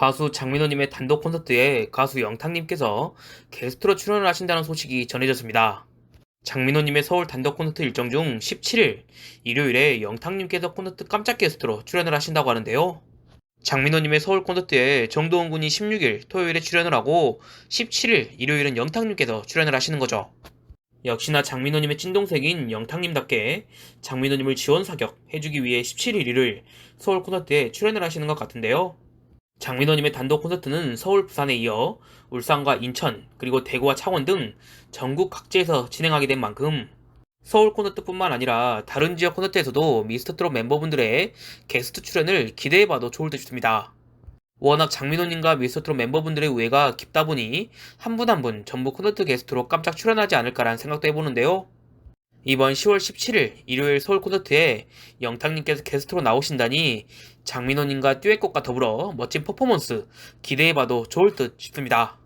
가수 장민호님의 단독 콘서트에 가수 영탁님께서 게스트로 출연을 하신다는 소식이 전해졌습니다. 장민호님의 서울 단독 콘서트 일정 중 17일 일요일에 영탁님께서 콘서트 깜짝 게스트로 출연을 하신다고 하는데요. 장민호님의 서울 콘서트에 정도원 군이 16일 토요일에 출연을 하고 17일 일요일은 영탁님께서 출연을 하시는 거죠. 역시나 장민호님의 찐동생인 영탁님답게 장민호님을 지원 사격 해주기 위해 17일 일요일 서울 콘서트에 출연을 하시는 것 같은데요. 장민호님의 단독 콘서트는 서울, 부산에 이어 울산과 인천, 그리고 대구와 창원 등 전국 각지에서 진행하게 된 만큼 서울 콘서트뿐만 아니라 다른 지역 콘서트에서도 미스터트롯 멤버분들의 게스트 출연을 기대해봐도 좋을 듯 싶습니다. 워낙 장민호님과 미스터트롯 멤버분들의 우애가 깊다 보니 한 분 한 분 전부 콘서트 게스트로 깜짝 출연하지 않을까라는 생각도 해보는데요. 이번 10월 17일 일요일 서울 콘서트에 영탁님께서 게스트로 나오신다니 장민호님과 듀엣곡과 더불어 멋진 퍼포먼스 기대해봐도 좋을 듯 싶습니다.